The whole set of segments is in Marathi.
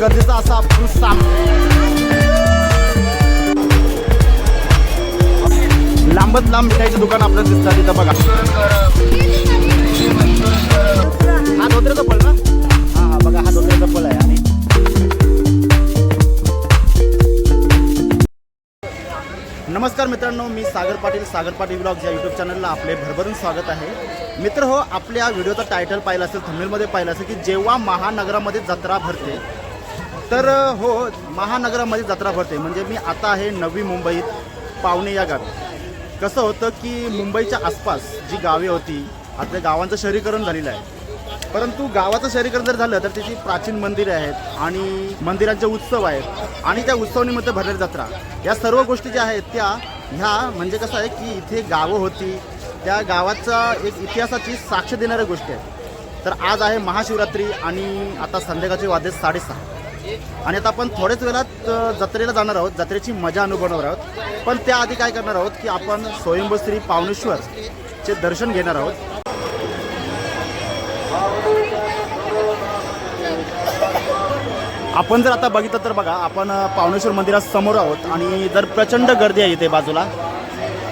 गर्दीचा असा साम लांबच लांब मिठाईचं दुकान आपल्याला दिसतात तिथं बघा. हा धोत्र्याचा फळ ना? हा हा बघा हा धोत्र्याचा फळ आहे. आणि नमस्कार मित्रांनो मी सागर पाटील सागर पाटील ब्लॉग या यूट्यूब चॅनलला आपले भरभरून स्वागत आहे. मित्र हो आपल्या व्हिडिओचा टायटल पाहिलं असेल थमिलमध्ये पाहिलं असेल की जेव्हा महानगरामध्ये जत्रा भरते तर हो महानगरामध्ये जत्रा भरते. म्हणजे मी आता आहे नवी मुंबईत पावणे या गावी. कसं होतं की मुंबईच्या आसपास जी गावे होती आता गावांचं शहरीकरण झालेलं आहे. परंतु गावाचं शहरीकरण जर झालं तर त्याची प्राचीन मंदिरे आहेत आणि मंदिरांचे उत्सव आहेत आणि त्या उत्सवानिमित्त भरलेल्या जत्रा. या सर्व गोष्टी ज्या आहेत त्या ह्या म्हणजे कसं आहे की इथे गावं होती त्या गावाचा एक इतिहासाची साक्ष देणाऱ्या गोष्टी आहेत तर आज आहे महाशिवरात्री आणि आता संध्याकाळचे वादे साडेसहा. आणि आता आपण थोड्याच वेळात जत्रेला जाणार आहोत जत्रेची मजा अनुभवणार आहोत. पण त्याआधी काय करणार आहोत की आपण स्वयंभश्री पावनेश्वरचे दर्शन घेणार आहोत. आपण जर आता बघितलं तर बघा आपण पावनेश्वर मंदिरात समोर आहोत आणि जर प्रचंड गर्दी आहे इथे बाजूला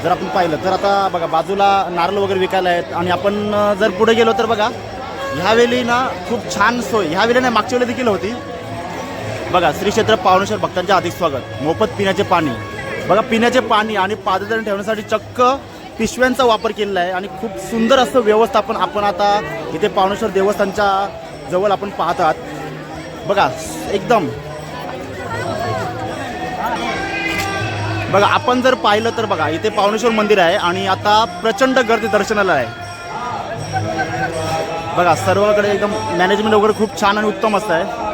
जर आपण पाहिलं तर आता बघा बाजूला नारळ वगैरे विकायला आहेत आणि आपण जर पुढे गेलो तर बघा ह्यावेळी ना खूप छान सोय ह्यावेळी नाही मागच्या वेळी देखील होती. बघा श्री क्षेत्र पावणेश्वर भक्तांचे अधिक स्वागत. मोफत पिण्याचे पाणी. बघा पिण्याचे पाणी आणि पादचारण ठेवण्यासाठी चक्क पिशव्यांचा वापर केलेला आहे आणि खूप सुंदर असं व्यवस्थापन आपण आता इथे पावणेश्वर देवस्थानच्या जवळ आपण पाहत आहात. बघा एकदम. बघा आपण जर पाहिलं तर बघा इथे पावणेश्वर मंदिर आहे आणि आता प्रचंड गर्दी दर्शनाला आहे. बघा सर्वकडे एकदम मॅनेजमेंट वगैरे खूप छान आणि उत्तम असतं आहे.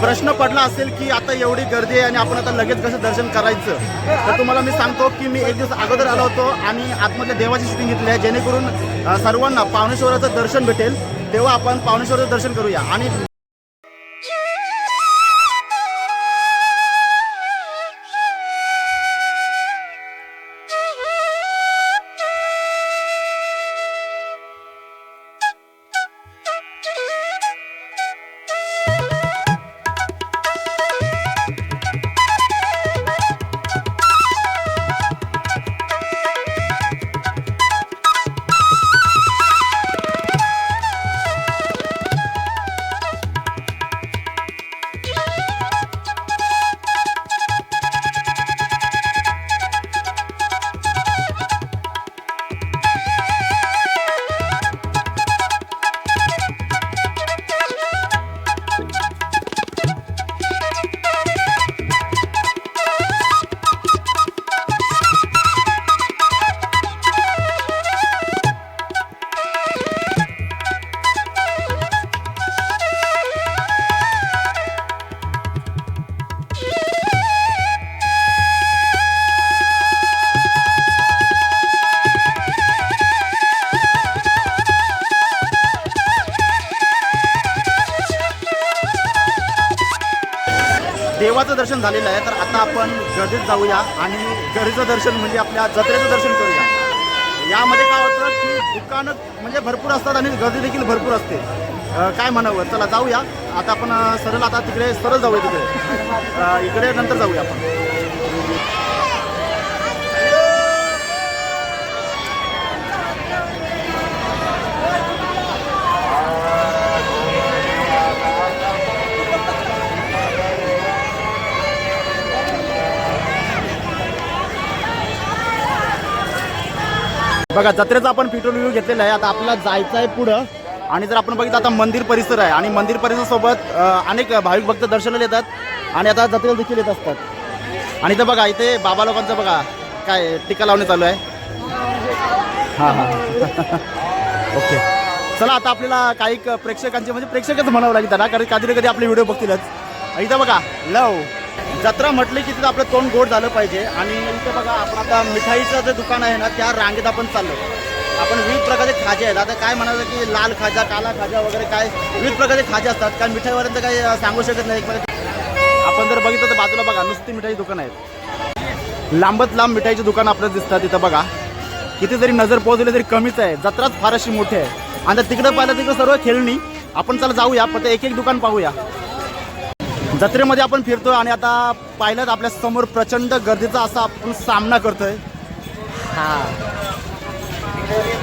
प्रश्न पडला असेल की आता एवढी गर्दी आहे आणि आपण आता लगेच कसं दर्शन करायचं? तर तुम्हाला मी सांगतो की मी एक दिवस अगोदर आलो होतो आणि आतमध्ये देवाची शूटिंग घेतली आहे. जेणेकरून सर्वांना पावणेश्वराचं दर्शन भेटेल. तेव्हा आपण पावणेश्वराचं दर्शन करूया. आणि देवाचं दर्शन झालेलं आहे तर आता आपण गर्दीत जाऊया आणि गर्दीचं दर्शन म्हणजे आपल्या जत्रेचं दर्शन करूया. यामध्ये काय होतं की दुकानं म्हणजे भरपूर असतात आणि गर्दी देखील भरपूर असते. काय म्हणावं? चला जाऊया. आता आपण सरळ आता तिकडे सरळ जाऊया तिकडे. इकडे नंतर जाऊया आपण. बघा जत्रेचा आपण पेट्रोल व्ह्यू घेतलेला आहे. आता आपल्याला जायचं आहे पुढं. आणि जर आपण बघितलं आता मंदिर परिसर आहे. आणि मंदिर परिसरासोबत अनेक भाविक भक्त दर्शनाला येतात. आणि आता जत्रेला देखील येत असतात. आणि इथं बघा इथे बाबा लोकांचं बघा काय टीका लावणे चालू आहे. हां हां. ओके. चला आता आपल्याला काही क- प्रेक्षकांचे म्हणजे प्रेक्षकच म्हणावं लागेल त्यांना कारण कधी ना कधी आपले व्हिडिओ बघतीलच. इथं बघा लव. जत्रा म्हटली की तिथं आपलं तोंड गोड झालं पाहिजे. आणि इथे बघा आपण आता मिठाईचं जे दुकान आहे ना त्या रांगेत आपण चाललो. आपण विविध प्रकारचे खाजे आहेत. आता काय म्हणायचं की लाल खाजा काला खाजा वगैरे काय विविध प्रकारचे खाजे असतात. कारण मिठाईवरचं काही सांगू शकत नाही. आपण जर बघितलं तर बाजूला बघा नुसती मिठाई दुकान आहेत. लांबत लांब मिठाईची दुकान आपल्याला दिसतात तिथं बघा. किती जरी नजर पोहोचली तरी कमीच आहे. जत्राच फार अशी मोठी आहे. आणि तिकडं पाहिलं तिकडं सर्व खेळणी. आपण चला जाऊया पण एक एक दुकान पाहूया. जत्रेमध्ये आपण फिरतोय आणि आता पाहिलं तर आपल्यासमोर प्रचंड गर्दीचा असा आपण सामना करतोय. हा.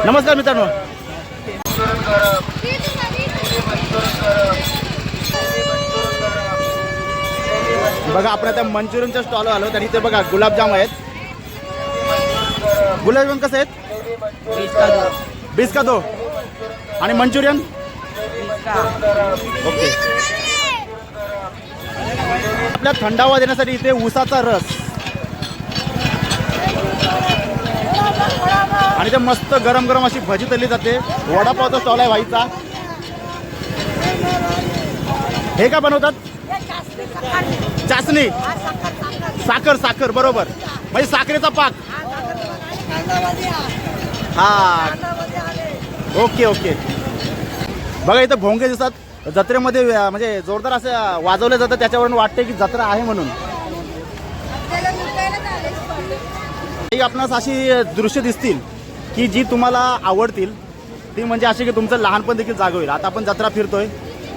नमस्कार मित्रांनो. बघा आपण आता मंचुरियनच्या स्टॉल आलो आणि इथे बघा गुलाबजाम आहेत. गुलाबजाम कसे आहेत? बीस का दो बीस का दो आणि मंचुरियन? ओके. आपल्या थंडावा देण्यासाठी इथे ऊसाचा रस. आणि ते मस्त गरम गरम अशी भजी तळली जाते. वडापावचा स्टॉल आहे व्हाईचा हे का बनवतात? चाचणी साखर साखर बरोबर. म्हणजे साखरेचा पाक. हा. Okay okay. बघा इथं भोंगे दिसतात. जत्रेमध्ये म्हणजे जोरदार असं वाजवलं जातं त्याच्यावरून वाटते की जत्रा आहे म्हणून. काही आपणास अशी दृश्य दिसतील की जी तुम्हाला आवडतील ती म्हणजे अशी की तुमचं लहानपण देखील जाग होईल. आता आपण जत्रा फिरतोय.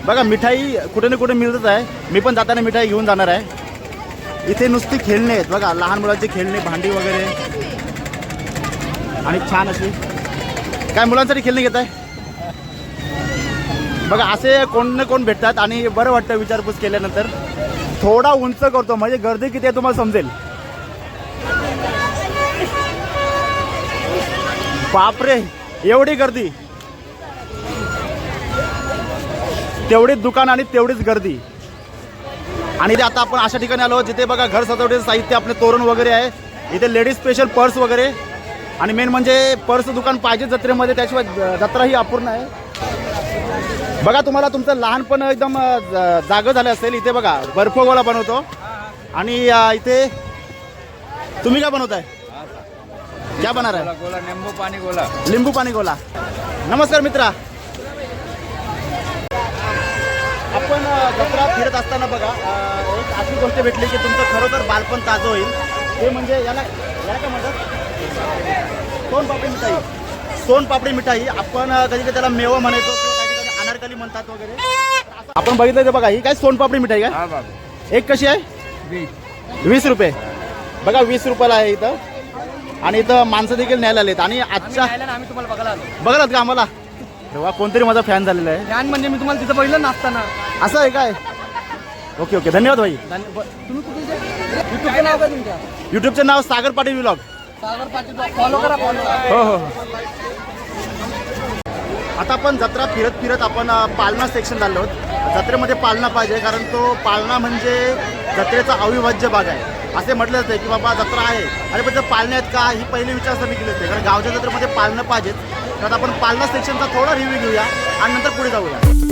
बघा मिठाई कुठे ना कुठे मिळतच आहे. मी पण जाताना मिठाई घेऊन जाणार आहे. इथे नुसती खेळणे आहेत बघा लहान मुलांची खेळणी भांडी वगैरे. आणि छान अशी. काय मुलांसाठी खेळणी घेत आहे बघा असे कोण ना कोण भेटतात आणि बरं वाटतं विचारपूस केल्यानंतर. थोडा उंच करतो म्हणजे गर्दी किती आहे तुम्हाला समजेल. बापरे एवढी गर्दी. तेवढीच दुकान आणि तेवढीच गर्दी. आणि ते आता आपण अशा ठिकाणी आलो जिथे बघा घर सजवण्याचं साहित्य आपले तोरण वगैरे आहे. इथे लेडीज स्पेशल पर्स वगैरे. आणि मेन म्हणजे पर्स दुकान पाहिजे जत्रेमध्ये त्याशिवाय जत्राही जत्रा ही अपूर्ण आहे. बघा तुम्हाला तुमचं लहानपण एकदम अ, ज- जागं झालं असेल इथे बघा बर्फ गोळा बनवतो. आणि अ, इथे तुम्ही काय बनवताय? क्या बना रहा है? गोला नींबू पानी गोला. लिंबू पाणी गोला. नमस्कार मित्रा. आपण अ, जत्रा फिरत असताना बघा अ, एक अशी गोष्ट भेटली की तुमचं खरोखर बालपण ताजं होईल. ते म्हणजे याला याला काय म्हणतात? सोनपापडी मिठाई. सोनपापडी मिठाई. आपण अ, कधी कधी त्याला मेवा म्हणायचो किंवा अनारकली म्हणतात वगैरे. आपण बघितलं ते बघा ही काय सोनपापडी मिठाई हाँ बाबू एक कशी आहे? वीस. रुपये. बघा वीस रुपयाला आहे इथं. आणि इथं माणसं देखील न्यायला आलेत. आणि आजच्या आम्ही तुम्हाला बघायला आलो. बघलात का आम्हाला? तेव्हा कोणतरी माझा फॅन झालेला आहे. फॅन म्हणजे मी तुम्हाला तिथं पहिलं नाचताना. असं आहे काय? Okay okay. धन्यवाद भाई. तुम्ही कुठे युट्यूबचं नाव तुमच्या? युट्यूबचं नाव सागर पाटील विलॉग सागर पाटील फॉलो करा. फॉलो हो हो. आता आपण जत्रा फिरत फिरत आपण पालना सेक्शन आलो आहोत. जत्रेमध्ये पालना पाहिजे कारण तो पालना म्हणजे जत्रेचा अविभाज्य भाग आहे. असे म्हटलं जाते की बाबा जत्रा आहे. अरे पण ते पालणे आहेत का? ही पहिली विचारसरणी केली होती कारण गावच्या जत्रेमध्ये पाळणं पाहिजेत. तर आता आपण पालना सेक्शनचा थोडा रिव्ह्यू घेऊया आणि नंतर पुढे जाऊया.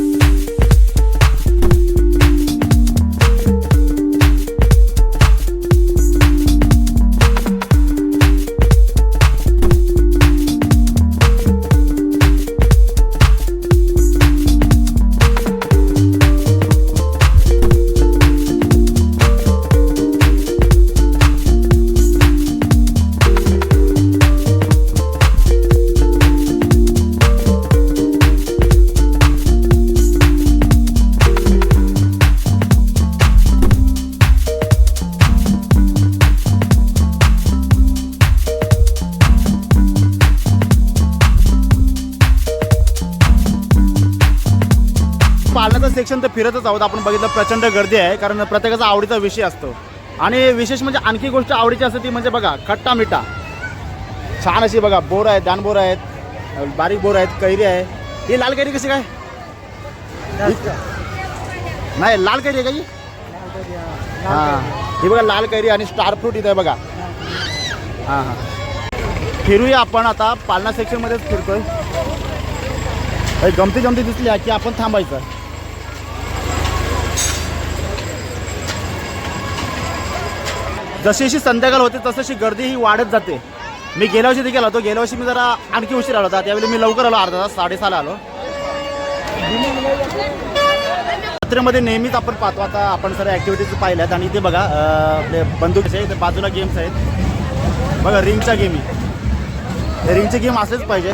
सेक्शन तर फिरतच आहोत. आपण बघितलं प्रचंड गर्दी आहे कारण प्रत्येकाचा आवडीचा विषय असतो. आणि विशेष म्हणजे आणखी गोष्ट आवडीची असते ती म्हणजे बघा खट्टा मिठा. छान अशी बघा बोर आहेत दानबोर आहेत बारीक बोर आहेत कैरी आहे. ही लाल कैरी कशी काय? नाही लाल कैरी आहे का ही? हां ही बघा लाल कैरी आणि स्टार फ्रूट इथं आहे बघा. हां हां. फिरूया आपण आता पालना सेक्शनमध्येच फिरतोय. काही गमती दिसली दिसल्या की आपण थांबायचं. जशी संध्याकाळ होते तसशी गर्दी ही वाढत जाते. मी गेल्या वर्षी देखील होतो गेल्या वर्षी मी जरा आणखी उशीर आलो होता त्यावेळी मी लवकर आलो अर्धा तास साडेसहाला आलो. यात्रेमध्ये नेहमीच आपण पाहतो आता आपण सर्व ॲक्टिव्हिटीज पाहिल्या आहेत. आणि इथे बघा आपले बंदुकीचे इथे बाजूला गेम्स आहेत. बघा रिंगच्या गेमी रिंगचे गेम असलेच पाहिजे.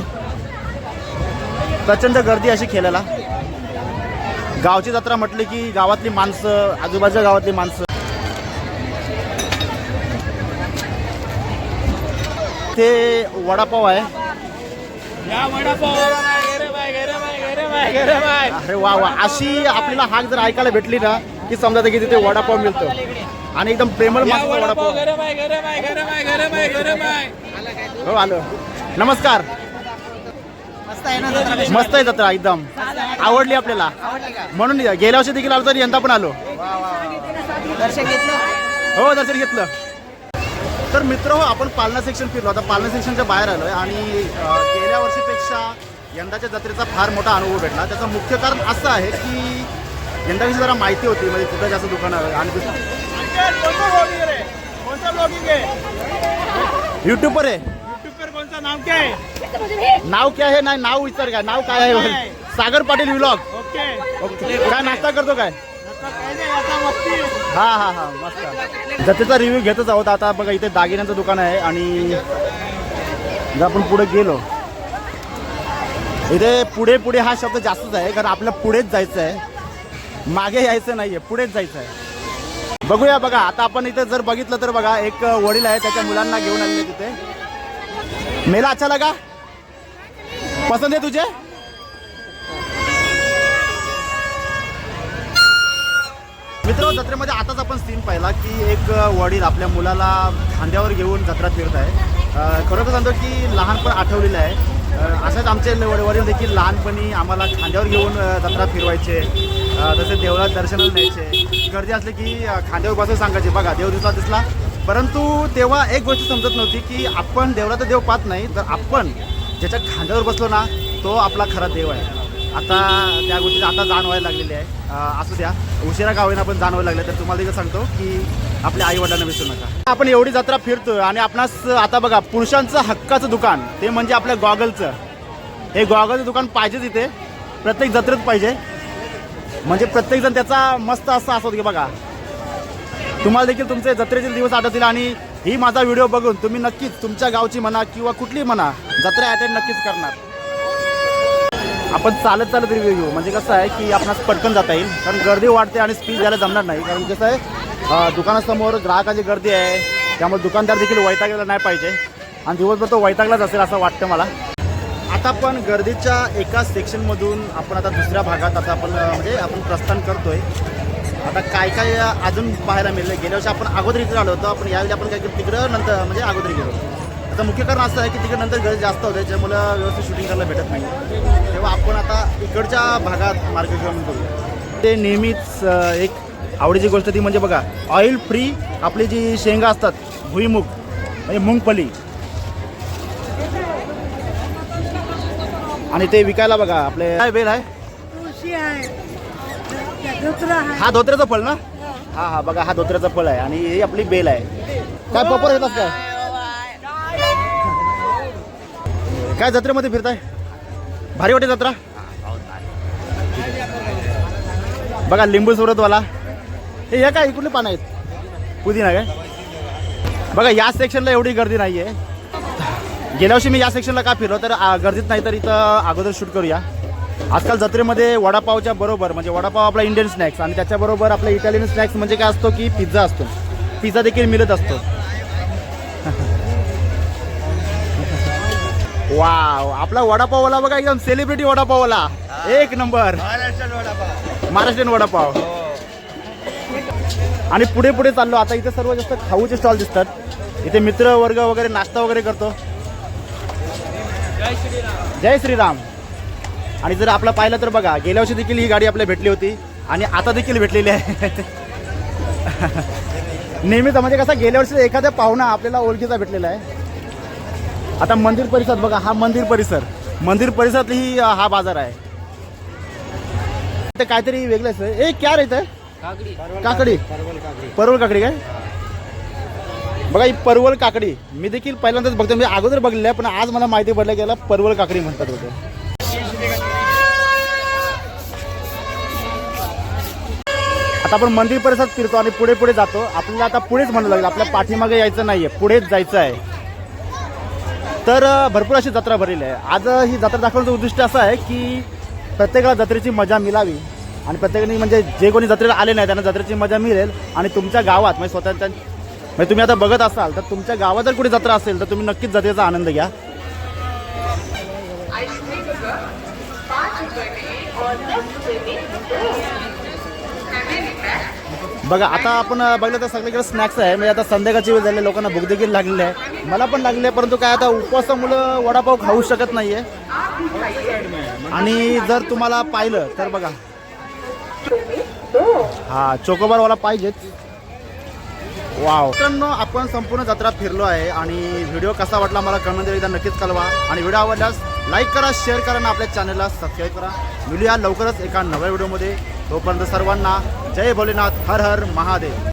प्रचंड गर्दी अशी खेळायला. गावची जत्रा म्हटली की गावातली माणसं आजूबाजूच्या गावातली माणसं ते वडापाव आहे. अरे वा वा. अशी आपल्याला हाक जर ऐकायला भेटली ना की समजा की तिथे वडापाव मिळतो. आणि एकदम प्रेमळ माणसं वडापाव. हो आलो. नमस्कार. मस्त आहे ना मस्त आहे जत्रा एकदम. आवडली आपल्याला. म्हणून गेल्या वर्षी देखील आलो तर यंदा पण आलो. दर्शन घेतलं? हो दर्शन घेतलं. तर मित्र हो आपण पालना सेक्शन फिरलो. आता पालना सेक्शनच्या बाहेर आलोय आणि अं, गेल्या वर्षीपेक्षा यंदाच्या जत्रेचा फार मोठा अनुभव भेटला. त्याचं मुख्य कारण असं आहे की यंदा कशी जरा माहिती होती म्हणजे कुठं जास्त दुकानं आहे आणि युट्यूबवर आहे. नाव काय आहे? नाही नाव विचार काय नाव काय आहे? सागर पाटील व्लॉग ओके काय नाश्ता करतो काय? हा हा हा मस्त. जत्रेचा रिव्ह्यू घेतच आहोत. आता बघा इथे दागिन्यांचं दुकान आहे आणि जर आपण पुढे गेलो इथे पुढे पुढे हा शब्द जास्तच आहे कारण आपल्या पुढेच जायचं आहे. मागे यायचं नाहीये पुढेच जायचं आहे. बघूया बघा आता आपण इथे जर बघितलं तर बघा एक वडील आहे त्याच्या मुलांना घेऊन आले तिथे मेला अच्छा लगा पसंत आहे तुझे? मित्र जत्रेमध्ये आताच आपण सीन पाहिला की एक वडील आपल्या मुलाला खांद्यावर घेऊन जत्रा फिरत आहे अं, खरं तर सांगतो की लहानपण आठवलेलं आहे. अं, अशाच आमचे वडील देखील लहानपणी आम्हाला खांद्यावर घेऊन जत्रा फिरवायचे. तसे देवळात दर्शनाला न्यायचे. गर्दी असली की खांद्यावर बसून सांगायचे बघा देव दिसला दिसला. परंतु तेव्हा एक गोष्ट समजत नव्हती की आपण देवळात देव पाहत नाही तर आपण ज्याच्या खांद्यावर बसलो ना तो आपला खरा देव आहे. आता त्या गोष्टी आता जाणवायला लागलेली आहे. अं, असू द्या. उशिरा का आपण जाणवायला लागलं. तर तुम्हाला तिथं सांगतो की आपल्या आई वडिलांना विसरू नका. आपण एवढी जत्रा फिरतोय आणि आपणास आता बघा पुरुषांचं हक्काचं दुकान ते म्हणजे आपल्या गॉगलचं. हे गॉगलचं दुकान पाहिजेच तिथे. प्रत्येक जत्रेत पाहिजे. म्हणजे प्रत्येकजण त्याचा मस्त असा असतो की बघा. तुम्हाला देखील तुमचे जत्रेचे दिवस आठवतील आणि ही माझा व्हिडिओ बघून तुम्ही नक्कीच तुमच्या गावची म्हणा किंवा कुठली म्हणा जत्रा अटेंड नक्कीच करणार. आपण चालत चालत रिव्ह्यू घेऊ. म्हणजे कसं आहे की आपणास पटकन जाता येईल. कारण गर्दी वाढते आणि स्पीड द्यायला जमणार नाही. कारण कसं आहे दुकानासमोर ग्राहकाची गर्दी आहे. त्यामुळे दुकानदार देखील वैतागलेला नाही पाहिजे. आणि दिवसभर तो वैतागलाच असेल असं वाटतं मला. आता आपण गर्दीच्या एका सेक्शनमधून आपण आता दुसऱ्या भागात आता आपण म्हणजे आपण प्रस्थान करतोय. आता काय काय अजून पाहायला मिळलं गेल्या वर्षी आपण अगोदर इकडे आलो होतो. आपण यावेळी आपण काय केलं? तिकडं नंतर म्हणजे अगोदर गेलो आता मुख्य कारण असं आहे की तिकडे नंतर गर्दी जास्त होते. त्यामुळं व्यवस्थित शूटिंग करायला भेटत नाही. तेव्हा आपण आता इकडच्या भागात मार्गक्रमण करूया ते नेहमीच एक आवडीची गोष्ट ती म्हणजे बघा ऑइल फ्री आपली जी शेंगा असतात भुईमुग म्हणजे मुंगफली. आणि ते विकायला बघा आपले काय बेल आहे? हा धोत्र्याचं फळ ना? हा हा बघा हा धोत्र्याचं फळ आहे आणि ही आपली बेल आहे. काय पपर येतात काय काय जत्रेमध्ये फिरताय? भारी वाटे जत्रा? बघा लिंबू सुरतवाला. हे हे काय इकडले पानं आहेत? पुदिना काय? बघा या सेक्शनला एवढी गर्दी नाही आहे गेल्या वर्षी मी या सेक्शनला का फिरलो? तर गर्दीत नाही तर इथं अगोदर शूट करूया. आजकाल जत्रेमध्ये वडापावच्या बरोबर म्हणजे वडापाव आपला इंडियन स्नॅक्स आणि त्याच्याबरोबर आपला इटालियन स्नॅक्स म्हणजे काय असतो की पिझ्झा असतो. पिझ्झा देखील मिळत असतो. वाव. आपला वडापाववाला बघा एकदम सेलिब्रिटी वडापाववाला. एक नंबर. महाराष्ट्रीयन वडापाव. आणि पुढे पुढे चाललो. आता इथे सर्व जास्त खाऊचे स्टॉल दिसतात. इथे मित्र वर्ग वगैरे नाश्ता वगैरे करतो. जय श्रीराम. आणि जर आपला पाहिलं तर बघा गेल्या वर्षी देखील ही गाडी आपल्याला भेटली होती. आणि आता देखील भेटलेली आहे. नेहमीच म्हणजे कसा गेल्या वर्षी एखाद्या पाहुणा आपल्याला ओळखीचा भेटलेला आहे. आता मंदिर परिसर बघा हा मंदिर परिसर. मंदिर परिसरात ही हा बाजार आहे. ते काहीतरी वेगळंच आहे ए क्या रेत आहे काकडी. परवल काकडी. काय? बघा ही परवल काकडी. मी देखील पहिल्यांदाच बघतो मी अगोदर बघलेलं आहे पण आज मला माहिती पडलं की याला परवल काकडी म्हणतात होते आता आपण मंदिर परिसरात फिरतो आणि पुढे पुढे जातो. आपल्याला आता पुढेच म्हणू लागलं आपल्या पाठीमागे यायचं नाहीये पुढेच जायचं आहे. तर भरपूर अशी जत्रा भरलेली आहे. आज ही जत्रा दाखवण्याचं उद्दिष्ट असं आहे की प्रत्येकाला जत्रेची मजा मिळावी. आणि प्रत्येकाने म्हणजे जे कोणी जत्रेला आले नाही त्यांना जत्रेची मजा मिळेल. आणि तुमच्या गावात म्हणजे स्वतःच्या म्हणजे तुम्ही आता बघत असाल तर तुमच्या गावात जर कुठे जत्रा असेल तर तुम्ही नक्कीच जत्रेचा आनंद घ्या. बघा आता आपण बघलं तर सगळीकडे स्नॅक्स आहे. म्हणजे आता संध्याकाळची वेळ झाली लोकांना भूक देखील लागलेली आहे. मला पण लागले आहे परंतु काय आता उपवासामुळं वडापाव खाऊ शकत नाहीये. आणि जर तुम्हाला पाहिलं तर बघा. हा चोकोबारवाला पाहिजेच वाव. मित्रांनो आपण संपूर्ण जत्रा फिरलो आहे आणि व्हिडिओ कसा वाटला मला कमेंट एकदा नक्कीच कळवा. आणि व्हिडिओ आवडल्यास लाईक करा शेअर करा आणि आपल्या चॅनलला सबस्क्राईब करा. मिळूया लवकरच एका नव्या व्हिडिओमध्ये तोपर्यंत सर्वांना जय भोलेनाथ हर हर महादेव।